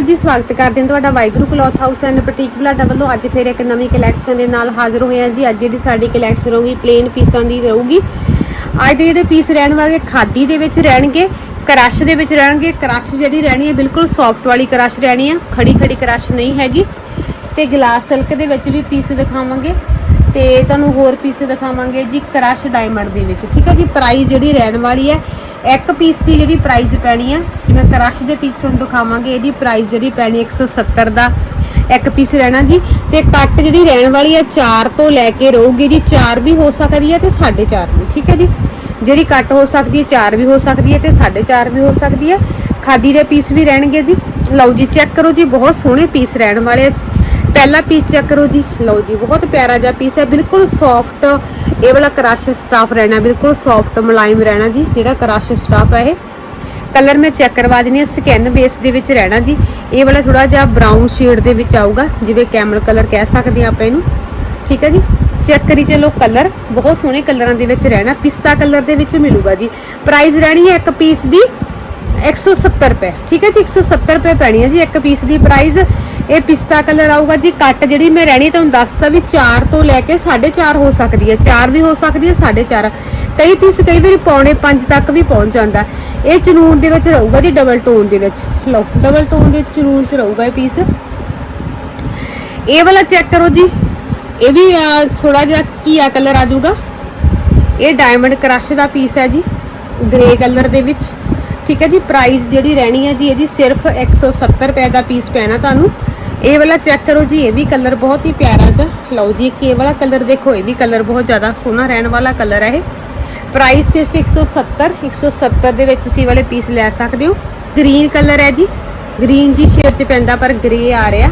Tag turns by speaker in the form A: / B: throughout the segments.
A: ਜੀ, ਸਵਾਗਤ ਕਰਦੇ ਹਾਂ ਤੁਹਾਡਾ Waheguru cloth house and boutique Balada ਵੱਲੋਂ। ਅੱਜ ਫਿਰ ਇੱਕ ਨਵੀਂ ਕਲੈਕਸ਼ਨ ਦੇ ਨਾਲ ਹਾਜ਼ਰ ਹੋਏ ਹਾਂ ਜੀ। ਅੱਜ ਜਿਹੜੀ ਸਾਡੀ ਕਲੈਕਸ਼ਨ ਹੋਊਗੀ ਪਲੇਨ ਪੀਸਾਂ ਦੀ ਰਹੂਗੀ। ਅੱਜ ਦੇ ਜਿਹੜੇ ਪੀਸ ਰਹਿਣ ਵਾਲੇ ਖਾਦੀ ਦੇ ਵਿੱਚ ਰਹਿਣਗੇ, ਕ੍ਰਸ਼ ਦੇ ਵਿੱਚ ਰਹਿਣਗੇ। ਕ੍ਰਸ਼ ਜਿਹੜੀ ਰਹਿਣੀ ਹੈ, ਬਿਲਕੁਲ ਸੌਫਟ ਵਾਲੀ ਕ੍ਰਸ਼ ਰਹਿਣੀ ਹੈ ਖੜੀ ਖੜੀ ਕ੍ਰਸ਼ ਨਹੀਂ ਹੈਗੀ। ਤੇ ਗਲਾਸ ਸਿਲਕ ਦੇ ਵਿੱਚ ਵੀ ਪੀਸ ਦਿਖਾਵਾਂਗੇ। ਤੇ ਤੁਹਾਨੂੰ ਹੋਰ ਪੀਸ ਦਿਖਾਵਾਂਗੇ ਜੀ, ਕ੍ਰਸ਼ ਡਾਇਮੰਡ ਦੇ ਵਿੱਚ। ਠੀਕ ਹੈ ਜੀ ਪ੍ਰਾਈਸ ਜਿਹੜੀ ਰਹਿਣ ਵਾਲੀ ਹੈ ਇੱਕ ਪੀਸ ਦੀ ਜਿਹੜੀ ਪ੍ਰਾਈਸ ਪੈਣੀ ਆ, ਜਿਵੇਂ ਕ੍ਰਸ਼ ਦੇ ਪੀਸ ਤੁਹਾਨੂੰ ਦਿਖਾਵਾਂਗੇ, ਇਹਦੀ ਪ੍ਰਾਈਸ ਜਿਹੜੀ ਪੈਣੀ 170 ਦਾ ਇੱਕ ਪੀਸ ਰਹਿਣਾ ਜੀ। ਤੇ ਕੱਟ ਜਿਹੜੀ ਰਹਿਣ ਵਾਲੀ ਆ 4 ਤੋਂ ਲੈ ਕੇ ਰਹੂਗੀ ਜੀ 4 ਵੀ ਹੋ ਸਕਦੀ ਹੈ ਤੇ 4.5 ਵੀ, ਠੀਕ ਹੈ ਜੀ? ਜਿਹੜੀ ਕੱਟ ਹੋ ਸਕਦੀ ਹੈ 4 ਵੀ ਹੋ ਸਕਦੀ ਹੈ ਤੇ 4.5 ਵੀ ਹੋ ਸਕਦੀ ਹੈ ਖਾਦੀ ਦੇ ਪੀਸ ਵੀ ਰਹਿਣਗੇ ਜੀ। ਲਓ ਜੀ ਚੈੱਕ ਕਰੋ ਜੀ, ਬਹੁਤ ਸੋਹਣੇ ਪੀਸ ਰਹਿਣ ਵਾਲੇ ਆ। ਪਹਿਲਾ ਪੀਸ ਚੈੱਕ ਕਰੋ ਜੀ। ਲਓ ਜੀ, ਬਹੁਤ ਪਿਆਰਾ ਜਿਹਾ ਪੀਸ ਹੈ। ਬਿਲਕੁਲ ਸੌਫਟ ਇਹ ਵਾਲਾ ਕਰਾਸ਼ ਸਟਾਫ ਰਹਿਣਾ ਬਿਲਕੁਲ ਸੌਫਟ ਮੁਲਾਇਮ ਰਹਿਣਾ ਜੀ, ਜਿਹੜਾ ਕਰਾਸ਼ ਸਟਾਫ ਹੈ ਇਹ। ਕਲਰ ਮੈਂ ਚੈੱਕ ਕਰਵਾ ਦਿੰਦੀ ਹਾਂ ਸਕਿਨ ਬੇਸ ਦੇ ਵਿੱਚ ਰਹਿਣਾ ਜੀ। ਇਹ ਵਾਲਾ ਥੋੜਾ ਜਿਹਾ ਬਰਾਊਨ ਸ਼ੇਡ ਦੇ ਵਿੱਚ ਆਊਗਾ, ਜਿਵੇਂ ਕੈਮਲ ਕਲਰ ਕਹਿ ਸਕਦੇ ਹਾਂ ਆਪਾਂ ਇਹਨੂੰ। ਠੀਕ ਹੈ ਜੀ? ਚੈੱਕ ਕਰੀ ਚਲੋ ਕਲਰ ਬਹੁਤ ਸੋਹਣੇ ਕਲਰਾਂ ਦੇ ਵਿੱਚ ਰਹਿਣਾ। ਪਿਸਤਾ ਕਲਰ ਦੇ ਵਿੱਚ ਮਿਲੂਗਾ ਜੀ। ਪ੍ਰਾਈਸ ਰਹਿਣੀ ਹੈ ਇੱਕ ਪੀਸ ਦੀ 170 ਰੁਪਏ। ਠੀਕ ਹੈ ਜੀ? 170 ਰੁਪਏ ਪੈਣੀ ਹੈ ਜੀ ਇੱਕ ਪੀਸ ਦੀ ਪ੍ਰਾਈਸ ਇਹ ਪਿਸਤਾ ਕਲਰ ਆਊਗਾ ਜੀ, ਕੱਟ ਜਿਹੜੀ ਮੈਂ ਰਹਿਣੀ ਤੁਹਾਨੂੰ ਦੱਸਦਾ ਵੀ 4 ਤੋਂ ਲੈ ਕੇ 4.5 ਹੋ ਸਕਦੀ ਹੈ। 4 ਵੀ ਹੋ ਸਕਦੀ ਹੈ 4.5 ਕਈ ਪੀਸ ਕਈ ਵਾਰੀ ਪੌਣੇ 5 ਤੱਕ ਵੀ ਪਹੁੰਚ ਜਾਂਦਾ। ਇਹ ਚਨੂਨ ਦੇ ਵਿੱਚ ਰਹੂਗਾ ਜੀ ਡਬਲ ਟੋਨ ਦੇ ਵਿੱਚ। ਲਓ ਡਬਲ ਟੋਨ ਦੇ ਚਨੂਨ ਚ ਰਹੂਗਾ ਇਹ ਪੀਸ ਇਹ ਵਾਲਾ ਚੈੱਕ ਕਰੋ ਜੀ। ਇਹ ਵੀ ਥੋੜਾ ਜਿਹਾ ਕੀਆ ਕਲਰ ਆ ਜਾਊਗਾ। ਇਹ ਡਾਇਮੰਡ ਕ੍ਰਸ਼ ਦਾ ਪੀਸ ਹੈ ਜੀ ਗ੍ਰੇ ਕਲਰ ਦੇ ਵਿੱਚ। ਠੀਕ ਹੈ ਜੀ ਪ੍ਰਾਈਸ ਜਿਹੜੀ ਰਹਿਣੀ ਹੈ ਜੀ, ਇਹਦੀ ਸਿਰਫ 170 ਰੁਪਏ ਦਾ ਪੀਸ ਪੈਣਾ ਤੁਹਾਨੂੰ। ਇਹ ਵਾਲਾ ਚੈੱਕ ਕਰੋ ਜੀ, ਇਹ ਵੀ ਕਲਰ ਬਹੁਤ ਹੀ ਪਿਆਰਾ ਜਿਹਾ। ਲਓ ਜੀ, ਇੱਕ ਇਹ ਵਾਲਾ ਕਲਰ ਦੇਖੋ, ਇਹ ਵੀ ਕਲਰ ਬਹੁਤ ਜ਼ਿਆਦਾ ਸੋਹਣਾ ਰਹਿਣ ਵਾਲਾ ਕਲਰ ਹੈ ਇਹ। ਪ੍ਰਾਈਸ ਸਿਰਫ 170 170 ਦੇ ਵਿੱਚ ਤੁਸੀਂ ਵਾਲੇ ਪੀਸ ਲੈ ਸਕਦੇ ਹੋ। ਗ੍ਰੀਨ ਕਲਰ ਹੈ ਜੀ। ਗ੍ਰੀਨ ਜੀ ਸ਼ੇਡ 'ਚ ਪੈਂਦਾ, ਪਰ ਗ੍ਰੇ ਆ ਰਿਹਾ।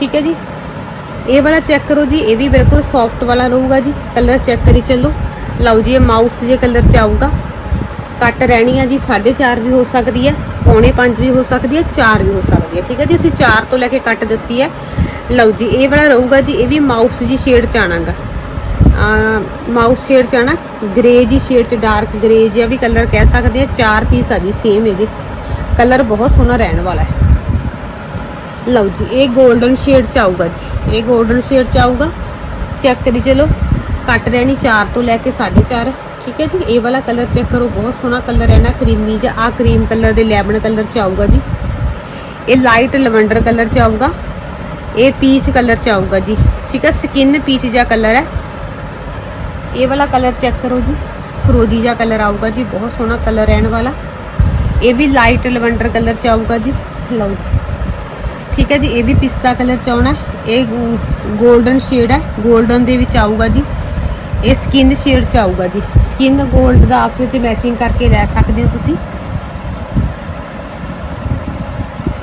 A: ਠੀਕ ਹੈ ਜੀ। ਇਹ ਵਾਲਾ ਚੈੱਕ ਕਰੋ ਜੀ, ਇਹ ਵੀ ਬਿਲਕੁਲ ਸੌਫਟ ਵਾਲਾ ਰਹੂਗਾ ਜੀ। ਕਲਰ ਚੈੱਕ ਕਰੀ ਚੱਲੋ। ਲਓ ਜੀ, ਇਹ ਮਾਊਸ ਜੇ ਕਲਰ ਚ ਆਊਗਾ। ਕੱਟ ਰਹਿਣੀ ਆ ਜੀ 4.5 ਵੀ ਹੋ ਸਕਦੀ ਹੈ ਪੌਣੇ 5 ਵੀ ਹੋ ਸਕਦੀ ਹੈ 4 ਵੀ ਹੋ ਸਕਦੀ ਹੈ ਠੀਕ ਹੈ ਜੀ? ਅਸੀਂ 4 ਤੋਂ ਲੈ ਕੇ ਕੱਟ ਦੱਸੀ ਹੈ ਲਓ ਜੀ, ਇਹ ਵਾਲਾ ਰਹੂਗਾ ਜੀ, ਇਹ ਵੀ ਮਾਊਸ ਜੀ ਸ਼ੇਡ ਚ ਆਣਾਗਾ। ਮਾਊਸ ਸ਼ੇਡ ਚ ਆਣਾ, ਗ੍ਰੇ ਜੀ ਸ਼ੇਡ ਚ, ਡਾਰਕ ਗ੍ਰੇ ਜਿਹਾ ਵੀ ਕਲਰ ਕਹਿ ਸਕਦੇ ਆ, ਚਾਰ ਪੀਸ ਆ ਜੀ ਸੇਮ ਇਹਦੇ। ਕਲਰ ਬਹੁਤ ਸੋਹਣਾ ਰਹਿਣ ਵਾਲਾ ਹੈ। ਲਓ ਜੀ, ਇਹ 골ਡਨ ਸ਼ੇਡ ਚ ਆਊਗਾ ਜੀ, ਇਹ 골ਡਨ ਸ਼ੇਡ ਚ ਆਊਗਾ। ਚੈੱਕ ਕਰੀ ਚਲੋ ਕੱਟ ਰਹਿਣੀ 4 ਤੋਂ ਲੈ ਕੇ 4.5 ਠੀਕ ਹੈ ਜੀ, ਇਹ ਵਾਲਾ ਕਲਰ ਚੈੱਕ ਕਰੋ, ਬਹੁਤ ਸੋਹਣਾ ਕਲਰ ਹੈ ਨਾ, ਕਰੀਮੀ ਜਿਹਾ ਆ ਕਰੀਮ ਕਲਰ ਦੇ ਲੈਮਨ ਕਲਰ ਚ ਆਊਗਾ ਜੀ। ਇਹ ਲਾਈਟ ਲਵੈਂਡਰ ਕਲਰ ਚ ਆਊਗਾ, ਇਹ ਪੀਚ ਕਲਰ ਚ ਆਊਗਾ ਜੀ। ਠੀਕ ਹੈ ਸਕਿਨ ਪੀਚ ਜਿਹਾ ਕਲਰ ਹੈ। ਇਹ ਵਾਲਾ ਕਲਰ ਚੈੱਕ ਕਰੋ ਜੀ, ਫਰੋਜੀ ਜਿਹਾ ਕਲਰ ਆਊਗਾ ਜੀ, ਬਹੁਤ ਸੋਹਣਾ ਕਲਰ ਰਹਿਣ ਵਾਲਾ। ਇਹ ਵੀ ਲਾਈਟ ਲਵੈਂਡਰ ਕਲਰ ਚ ਆਊਗਾ ਜੀ। ਲਓ ਜੀ। ਠੀਕ ਹੈ ਜੀ, ਇਹ ਵੀ ਪਿਸਤਾ ਕਲਰ ਚ ਆਉਣਾ ਇਹ 골ਡਨ ਸ਼ੇਡ ਹੈ 골ਡਨ ਦੇ ਵਿੱਚ ਆਊਗਾ ਜੀ। ਇਹ ਸਕਿਨ ਸ਼ੇਡ ਚ ਆਊਗਾ ਜੀ। ਸਕਿਨ 골ਡ ਦਾ ਆਪਸ ਵਿੱਚ ਮੈਚਿੰਗ ਕਰਕੇ ਲੈ ਸਕਦੇ ਹੋ ਤੁਸੀਂ।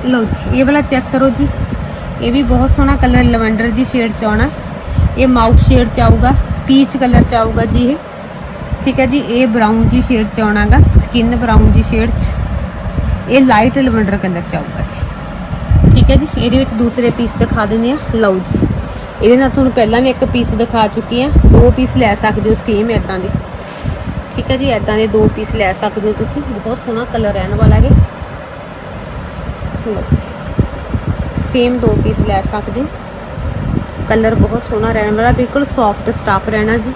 A: ਲਓ ਜੀ, ਇਹ ਵਾਲਾ ਚੈੱਕ ਕਰੋ ਜੀ। ਇਹ ਵੀ ਬਹੁਤ ਸੋਹਣਾ ਕਲਰ ਲਵੈਂਡਰ ਜੀ ਸ਼ੇਡ ਚ ਆਉਣਾ। ਇਹ ਮਾਊਸ ਸ਼ੇਡ ਚ ਆਊਗਾ ਪੀਚ ਕਲਰ ਚ ਆਊਗਾ ਜੀ ਇਹ। ਠੀਕ ਹੈ ਜੀ, ਇਹ ਬਰਾਊਨ ਜੀ ਸ਼ੇਡ ਚ ਆਉਣਾਗਾ ਸਕਿਨ ਬਰਾਊਨ ਜੀ ਸ਼ੇਡ ਚ। ਇਹ ਲਾਈਟ ਲਵੈਂਡਰ ਕਲਰ ਚ ਆਊਗਾ ਜੀ। ਠੀਕ ਹੈ ਜੀ, ਇਹਦੇ ਵਿੱਚ ਦੂਸਰੇ ਪੀਸ ਦਿਖਾ ਦਿੰਦੇ ਆ ਲਓ ਜੀ। ਇਹਦੇ ਨਾਲ ਤੁਹਾਨੂੰ ਪਹਿਲਾਂ ਵੀ ਇੱਕ ਪੀਸ ਦਿਖਾ ਚੁੱਕੀ ਆ ਦੋ ਪੀਸ ਲੈ ਸਕਦੇ ਹੋ ਸੇਮ ਇਦਾਂ ਦੇ। ਠੀਕ ਹੈ ਜੀ ਇਦਾਂ ਦੇ ਦੋ ਪੀਸ ਲੈ ਸਕਦੇ ਹੋ ਤੁਸੀਂ। ਬਹੁਤ ਸੋਹਣਾ ਕਲਰ ਰਹਿਣ ਵਾਲਾ ਹੈ ਸੇਮ ਦੋ ਪੀਸ ਲੈ ਸਕਦੇ ਹੋ। ਕਲਰ ਬਹੁਤ ਸੋਹਣਾ ਰਹਿਣ ਵਾਲਾ, ਬਿਲਕੁਲ ਸੌਫਟ ਸਟਾਫ ਰਹਿਣਾ ਜੀ।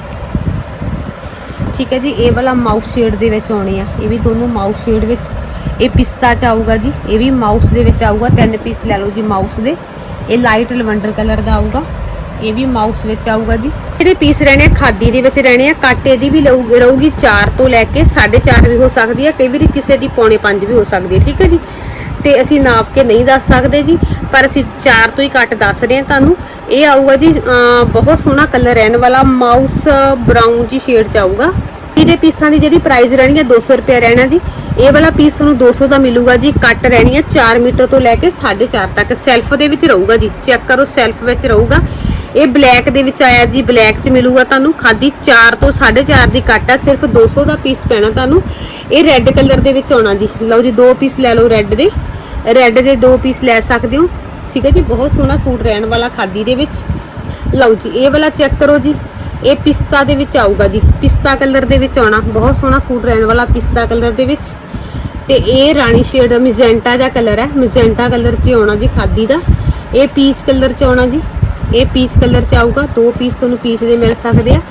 A: ਠੀਕ ਹੈ ਜੀ, ਇਹ ਵਾਲਾ ਮਾਊਸ ਸ਼ੇਡ ਦੇ ਵਿੱਚ ਆਉਣੀ ਆ। ਇਹ ਵੀ ਦੋਨੋਂ ਮਾਊਸ ਸ਼ੇਡ ਵਿੱਚ। ਇਹ ਪਿਸਤਾ ਚ ਆਊਗਾ ਜੀ। ਇਹ ਵੀ ਮਾਊਸ ਦੇ ਵਿੱਚ ਆਊਗਾ। ਤਿੰਨ ਪੀਸ ਲੈ ਲਓ ਜੀ ਮਾਊਸ ਦੇ। ਇਹ ਲਾਈਟ ਲਵੰਡਰ ਕਲਰ ਦਾ ਆਊਗਾ। ਇਹ ਵੀ ਮਾਊਸ ਵਿੱਚ ਆਊਗਾ ਜੀ। ਜਿਹੜੇ ਪੀਸ ਰਹਿਣੇ ਆ, ਖਾਦੀ ਦੇ ਵਿੱਚ ਰਹਿਣੇ ਆ, ਕੱਟ ਇਹਦੀ ਵੀ ਰਹੂਗੀ 4 ਤੋਂ ਲੈ ਕੇ 4.5 ਵੀ ਹੋ ਸਕਦੀ ਹੈ ਕਈ ਵਾਰੀ ਕਿਸੇ ਦੀ ਪੌਣੇ 5 ਵੀ ਹੋ ਸਕਦੀ ਹੈ ਠੀਕ ਹੈ ਜੀ? ਤੇ ਅਸੀਂ ਨਾਪ ਕੇ ਨਹੀਂ ਦੱਸ ਸਕਦੇ ਜੀ, ਪਰ ਅਸੀਂ 4 ਤੋਂ ਹੀ ਕੱਟ ਦੱਸ ਰਹੇ ਹਾਂ ਤੁਹਾਨੂੰ। ਇਹ ਆਊਗਾ ਜੀ ਬਹੁਤ ਸੋਹਣਾ ਕਲਰ ਰਹਿਣ ਵਾਲਾ ਮਾਊਸ ਬਰਾਊਨ ਜੀ ਸ਼ੇਡ ਚ ਆਊਗਾ। ਇਹਦੇ ਪੀਸਾਂ ਦੀ ਜਿਹੜੀ ਪ੍ਰਾਈਸ ਰਹਿਣੀ ਹੈ 200 ਰੁਪਏ ਰਹਿਣਾ ਜੀ। ਇਹ ਵਾਲਾ ਪੀਸ ਤੁਹਾਨੂੰ 200 ਦਾ ਮਿਲੂਗਾ ਜੀ ਕੱਟ ਰਹਿਣੀ ਹੈ 4 ਮੀਟਰ ਤੋਂ ਲੈ ਕੇ 4.5 ਤੱਕ। ਸੈਲਫ ਦੇ ਵਿੱਚ ਰਹੂਗਾ ਜੀ, ਚੈੱਕ ਕਰੋ, ਸੈਲਫ ਵਿੱਚ ਰਹੂਗਾ। ਇਹ ਬਲੈਕ ਦੇ ਵਿੱਚ ਆਇਆ ਜੀ, ਬਲੈਕ ਚ ਮਿਲੂਗਾ ਤੁਹਾਨੂੰ। ਖਾਦੀ 4 ਤੋਂ 4.5 ਦੀ ਕੱਟ ਹੈ ਸਿਰਫ 200 ਦਾ ਪੀਸ ਪੈਣਾ ਤੁਹਾਨੂੰ। ਇਹ ਰੈੱਡ ਕਲਰ ਦੇ ਵਿੱਚ ਆਉਣਾ ਜੀ। ਲਓ ਜੀ, ਦੋ ਪੀਸ ਲੈ ਲਓ ਰੈੱਡ ਦੇ। ਰੈੱਡ ਦੇ ਦੋ ਪੀਸ ਲੈ ਸਕਦੇ ਹੋ। ਠੀਕ ਹੈ ਜੀ, ਬਹੁਤ ਸੋਹਣਾ ਸੂਟ ਰਹਿਣ ਵਾਲਾ ਖਾਦੀ ਦੇ ਵਿੱਚ। ਲਓ ਜੀ, ਇਹ ਵਾਲਾ ਚੈੱਕ ਕਰੋ ਜੀ। ਇਹ ਪਿਸਤਾ ਦੇ ਵਿੱਚ ਆਊਗਾ ਜੀ। ਪਿਸਤਾ ਕਲਰ ਦੇ ਵਿੱਚ ਆਉਣਾ। ਬਹੁਤ ਸੋਹਣਾ ਸੂਟ ਰਹਿਣ ਵਾਲਾ ਪਿਸਤਾ ਕਲਰ ਦੇ ਵਿੱਚ। ਤੇ ਇਹ ਰਾਣੀ ਸ਼ੇਡ ਮੈਜੈਂਟਾ ਦਾ ਕਲਰ ਹੈ। ਮੈਜੈਂਟਾ ਕਲਰ 'ਚ ਆਉਣਾ ਜੀ ਖਾਦੀ ਦਾ। ਇਹ ਪੀਚ ਕਲਰ 'ਚ ਆਉਣਾ ਜੀ। ਇਹ ਪੀਚ ਕਲਰ 'ਚ ਆਊਗਾ। ਦੋ ਪੀਸ ਤੁਹਾਨੂੰ ਪੀਸ ਦੇ ਮਿਲ ਸਕਦੇ ਆ।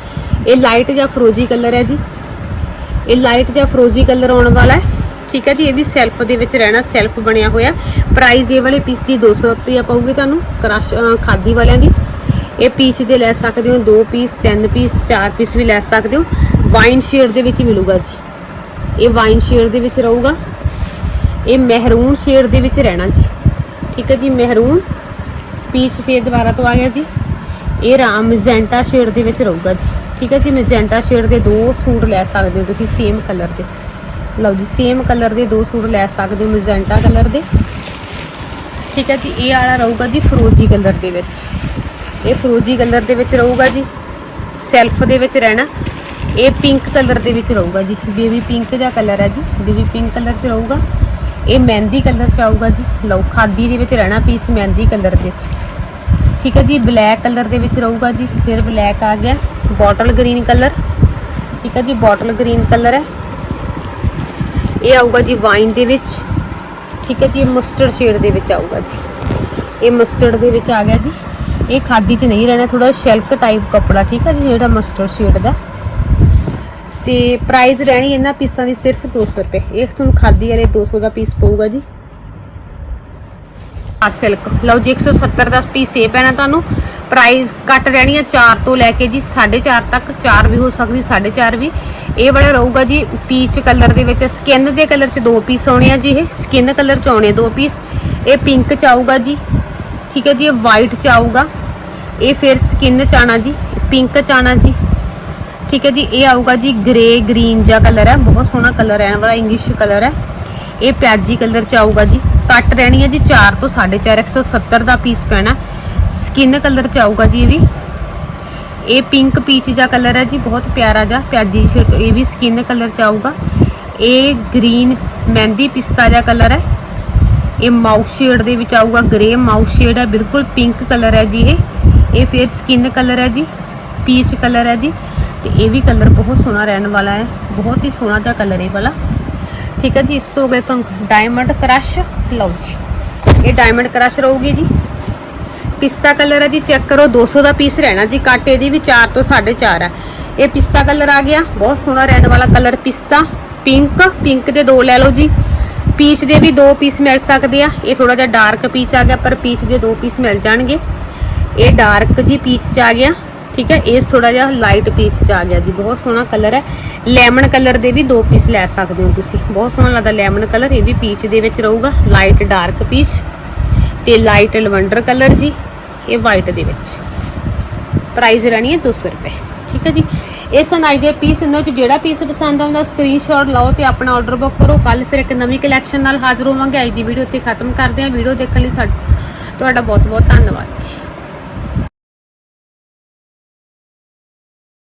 A: ਇਹ ਲਾਈਟ ਜਾਂ ਫਰੋਜੀ ਕਲਰ ਹੈ ਜੀ। ਇਹ ਲਾਈਟ ਜਾਂ ਫਰੋਜੀ ਕਲਰ ਆਉਣ ਵਾਲਾ ਹੈ। ਠੀਕ ਹੈ ਜੀ, ਇਹ ਵੀ ਸੈਲਫ ਦੇ ਵਿੱਚ ਰਹਿਣਾ ਸੈਲਫ ਬਣਿਆ ਹੋਇਆ। ਪ੍ਰਾਈਸ ਇਹ ਵਾਲੇ ਪੀਸ ਦੀ 200 ਰੁਪਏ ਪਊਗੀ ਤੁਹਾਨੂੰ, ਕਰਾਸ਼ ਖਾਦੀ ਵਾਲਿਆਂ ਦੀ। ਇਹ ਪੀਚ ਦੇ ਲੈ ਸਕਦੇ ਹੋ, ਦੋ ਪੀਸ ਤਿੰਨ ਪੀਸ ਚਾਰ ਪੀਸ ਵੀ ਲੈ ਸਕਦੇ ਹੋ। ਵਾਈਨ ਸ਼ੇਡ ਦੇ ਵਿੱਚ ਮਿਲੂਗਾ ਜੀ। ਇਹ ਵਾਈਨ ਸ਼ੇਡ ਦੇ ਵਿੱਚ ਰਹੂਗਾ। ਇਹ ਮਹਿਰੂਨ ਸ਼ੇਡ ਦੇ ਵਿੱਚ ਰਹਿਣਾ ਜੀ। ਠੀਕ ਹੈ ਜੀ, ਮਹਿਰੂਨ। ਪੀਚ ਫੇਰ ਦੁਬਾਰਾ ਤੋਂ ਆ ਗਿਆ ਜੀ। ਇਹ ਰਾਮ ਮੈਜੈਂਟਾ ਸ਼ੇਡ ਦੇ ਵਿੱਚ ਰਹੂਗਾ ਜੀ। ਠੀਕ ਹੈ ਜੀ, ਮੈਜੈਂਟਾ ਸ਼ੇਡ ਦੇ ਦੋ ਸੂਟ ਲੈ ਸਕਦੇ ਹੋ ਤੁਸੀਂ ਸੇਮ ਕਲਰ ਦੇ। ਲਓ ਜੀ ਸੇਮ ਕਲਰ ਦੇ ਦੋ ਸੂਟ ਲੈ ਸਕਦੇ ਹੋ, ਮੈਜੈਂਟਾ ਕਲਰ ਦੇ। ਠੀਕ ਹੈ ਜੀ, ਇਹ ਵਾਲਾ ਰਹੂਗਾ ਜੀ ਫਰੋਜੀ ਕਲਰ ਦੇ ਵਿੱਚ। ਇਹ ਫਰੋਜੀ ਕਲਰ ਦੇ ਵਿੱਚ ਰਹੂਗਾ ਜੀ। ਸੈਲਫ ਦੇ ਵਿੱਚ ਰਹਿਣਾ। ਇਹ ਪਿੰਕ ਕਲਰ ਦੇ ਵਿੱਚ ਰਹੂਗਾ ਜੀ। ਬੇਬੀ ਪਿੰਕ ਦਾ ਕਲਰ ਹੈ ਜੀ। ਬੇਬੀ ਪਿੰਕ ਕਲਰ 'ਚ ਰਹੂਗਾ। ਇਹ ਮਹਿੰਦੀ ਕਲਰ 'ਚ ਆਊਗਾ ਜੀ। ਲਓ, ਖਾਦੀ ਦੇ ਵਿੱਚ ਰਹਿਣਾ ਪੀਸ ਮਹਿੰਦੀ ਕਲਰ ਦੇ ਵਿੱਚ। ਠੀਕ ਹੈ ਜੀ ਬਲੈਕ ਕਲਰ ਦੇ ਵਿੱਚ ਰਹੂਗਾ ਜੀ। ਫਿਰ ਬਲੈਕ ਆ ਗਿਆ ਬੋਟਲ ਗ੍ਰੀਨ ਕਲਰ। ਠੀਕ ਹੈ ਜੀ ਬੋਟਲ ਗ੍ਰੀਨ ਕਲਰ ਹੈ। ਇਹ ਆਊਗਾ ਜੀ ਵਾਈਨ ਦੇ ਵਿੱਚ। ਠੀਕ ਹੈ ਜੀ, ਇਹ ਮਸਟਰਡ ਸ਼ੇਡ ਦੇ ਵਿੱਚ ਆਊਗਾ ਜੀ। ਇਹ ਮਸਟਰਡ ਦੇ ਵਿੱਚ ਆ ਗਿਆ ਜੀ। ਇਹ ਖਾਦੀ 'ਚ ਨਹੀਂ ਰਹਿਣਾ ਥੋੜਾ ਸ਼ੈਲਕ ਟਾਈਪ ਕੱਪੜਾ, ਠੀਕ ਹੈ ਜੀ, ਜਿਹੜਾ ਮਸਟਰਡ ਸ਼ੇਡ ਦਾ। ਤੇ ਪ੍ਰਾਈਸ ਰਹਿਣੀ ਇਹਨਾਂ ਪੀਸਾਂ ਦੀ ਸਿਰਫ 200 ਰੁਪਏ। ਇਹ ਤੁਹਾਨੂੰ ਖਾਦੀ ਵਾਲੇ 200 ਦਾ ਪੀਸ ਪਊਗਾ ਜੀ। ਆ ਸਿਲਕ ਲਓ ਜੀ 170 ਦਾ ਪੀਸ ਇਹ ਪੈਣਾ ਤੁਹਾਨੂੰ। ਪ੍ਰਾਈਸ ਘੱਟ ਰਹਿਣੀ ਹੈ 4 ਤੋਂ ਲੈ ਕੇ ਜੀ 4.5 ਤੱਕ। 4 ਵੀ ਹੋ ਸਕਦੀ 4.5 ਵੀ। ਇਹ ਵਾਲਾ ਰਹੂਗਾ ਜੀ ਪੀਚ ਕਲਰ ਦੇ ਵਿੱਚ। ਸਕਿਨ ਦੇ ਕਲਰ 'ਚ ਦੋ ਪੀਸ ਆਉਣੇ ਆ ਜੀ ਇਹ। ਸਕਿਨ ਕਲਰ 'ਚ ਆਉਣੇ ਦੋ ਪੀਸ ਇਹ ਪਿੰਕ 'ਚ ਆਊਗਾ ਜੀ। ਠੀਕ ਹੈ ਜੀ, ਇਹ ਵਾਈਟ 'ਚ ਆਊਗਾ। ਇਹ ਫਿਰ ਸਕਿਨ 'ਚ ਆਣਾ ਜੀ। ਪਿੰਕ 'ਚ ਆਣਾ ਜੀ। ਠੀਕ ਹੈ ਜੀ, ਇਹ ਆਊਗਾ ਜੀ ਗ੍ਰੇ ਗ੍ਰੀਨ ਜਿਹਾ ਕਲਰ ਹੈ, ਬਹੁਤ ਸੋਹਣਾ ਕਲਰ ਹੈ ਵਾਲਾ ਇੰਗਲਿਸ਼ ਕਲਰ ਹੈ। ਇਹ ਪਿਆਜੀ ਕਲਰ ਚ ਆਊਗਾ ਜੀ ਕੱਟ ਰਹਿਣੀ ਹੈ ਜੀ 4 ਤੋਂ 4.5 170 ਦਾ ਪੀਸ ਪੈਣਾ। ਸਕਿਨ ਕਲਰ ਚ ਆਊਗਾ ਜੀ ਇਹ ਵੀ। ਇਹ ਪਿੰਕ ਪੀਚ ਜਿਹਾ ਕਲਰ ਹੈ ਜੀ, ਬਹੁਤ ਪਿਆਰਾ ਜਿਹਾ, ਪਿਆਜੀ ਸ਼ੇਡ ਚ ਇਹ ਵੀ ਸਕਿਨ ਕਲਰ ਚ ਆਊਗਾ। ਇਹ ਗ੍ਰੀਨ ਮਹਿੰਦੀ ਪਿਸਤਾ ਜਿਹਾ ਕਲਰ ਹੈ। ਇਹ ਮਾਊਸ ਸ਼ੇਡ ਦੇ ਵਿੱਚ ਆਊਗਾ ਗ੍ਰੇ ਮਾਊਸ ਸ਼ੇਡ ਹੈ, ਬਿਲਕੁਲ ਪਿੰਕ ਕਲਰ ਹੈ ਜੀ ਇਹ। ਇਹ ਫਿਰ ਸਕਿਨ ਕਲਰ ਹੈ ਜੀ ਪੀਚ ਕਲਰ ਹੈ ਜੀ। ਤੇ ਇਹ ਵੀ ਕਲਰ ਬਹੁਤ ਸੋਹਣਾ ਰਹਿਣ ਵਾਲਾ ਹੈ, ਬਹੁਤ ਹੀ ਸੋਹਣਾ ਜਿਹਾ ਕਲਰ ਇਹ ਵਾਲਾ। ਠੀਕ ਹੈ ਜੀ, ਇਸ ਤੋਂ ਅਗਲੇ ਤੁਹਾਨੂੰ ਡਾਇਮੰਡ ਕ੍ਰਸ਼ ਲਓ ਜੀ। ਇਹ ਡਾਇਮੰਡ ਕ੍ਰਸ਼ ਰਹੂਗੀ ਜੀ। ਪਿਸਤਾ ਕਲਰ ਹੈ ਜੀ ਚੈੱਕ ਕਰੋ 200 ਦਾ ਪੀਸ ਰਹਿਣਾ ਜੀ ਕੱਟ ਇਹਦੀ ਵੀ 4 ਤੋਂ 4.5 ਹੈ। ਇਹ ਪਿਸਤਾ ਕਲਰ ਆ ਗਿਆ, ਬਹੁਤ ਸੋਹਣਾ ਰਹਿਣ ਵਾਲਾ ਕਲਰ ਪਿਸਤਾ। ਪਿੰਕ ਪਿੰਕ ਦੇ ਦੋ ਲੈ ਲਓ ਜੀ। ਪੀਚ ਦੇ ਵੀ ਦੋ ਪੀਸ ਮਿਲ ਸਕਦੇ ਆ। ਇਹ ਥੋੜਾ ਜਿਹਾ ਡਾਰਕ ਪੀਚ ਆ ਗਿਆ, ਪਰ ਪੀਚ ਦੇ ਦੋ ਪੀਸ ਮਿਲ ਜਾਣਗੇ। ਇਹ ਡਾਰਕ ਜੀ ਪੀਚ ਚ ਆ ਗਿਆ। ਠੀਕ ਹੈ ਇਸ ਥੋੜਾ ਜਿਹਾ ਲਾਈਟ ਪੀਚ ਚ ਆ ਗਿਆ ਜੀ, ਬਹੁਤ ਸੋਹਣਾ ਕਲਰ ਹੈ। ਲੈਮਨ ਕਲਰ ਦੇ ਵੀ ਦੋ ਪੀਸ ਲੈ ਸਕਦੇ ਹੋ ਤੁਸੀਂ। ਬਹੁਤ ਸੋਹਣਾ ਲੱਗਦਾ ਲੈਮਨ ਕਲਰ ਇਹ ਵੀ ਪੀਚ ਦੇ ਵਿੱਚ ਰਹੂਗਾ ਲਾਈਟ ਡਾਰਕ ਪੀਚ ਤੇ ਲਾਈਟ ਲਵੰਡਰ ਕਲਰ ਜੀ, ਇਹ ਵਾਈਟ ਦੇ ਵਿੱਚ। ਪ੍ਰਾਈਸ ਰਹਿਣੀ ਹੈ 200 ਰੁਪਏ। ਠੀਕ ਹੈ ਜੀ, ਇਸ ਤਰ੍ਹਾਂ ਦੇ ਪੀਸ ਇਹਨਾਂ ਵਿੱਚ ਜਿਹੜਾ ਪੀਸ ਪਸੰਦ ਆਉਂਦਾ ਸਕਰੀਨਸ਼ਾਟ ਲਓ ਤੇ ਆਪਣਾ ਆਰਡਰ ਬੁੱਕ ਕਰੋ। ਕੱਲ ਫਿਰ ਇੱਕ ਨਵੀਂ ਕਲੈਕਸ਼ਨ ਨਾਲ ਹਾਜ਼ਰ ਹੋਵਾਂਗੇ। ਅੱਜ ਦੀ ਵੀਡੀਓ ਇੱਥੇ ਖਤਮ ਕਰਦੇ ਹਾਂ। ਵੀਡੀਓ ਦੇਖਣ ਲਈ ਸਾਡਾ, ਤੁਹਾਡਾ ਬਹੁਤ ਬਹੁਤ ਧੰਨਵਾਦ ਜੀ।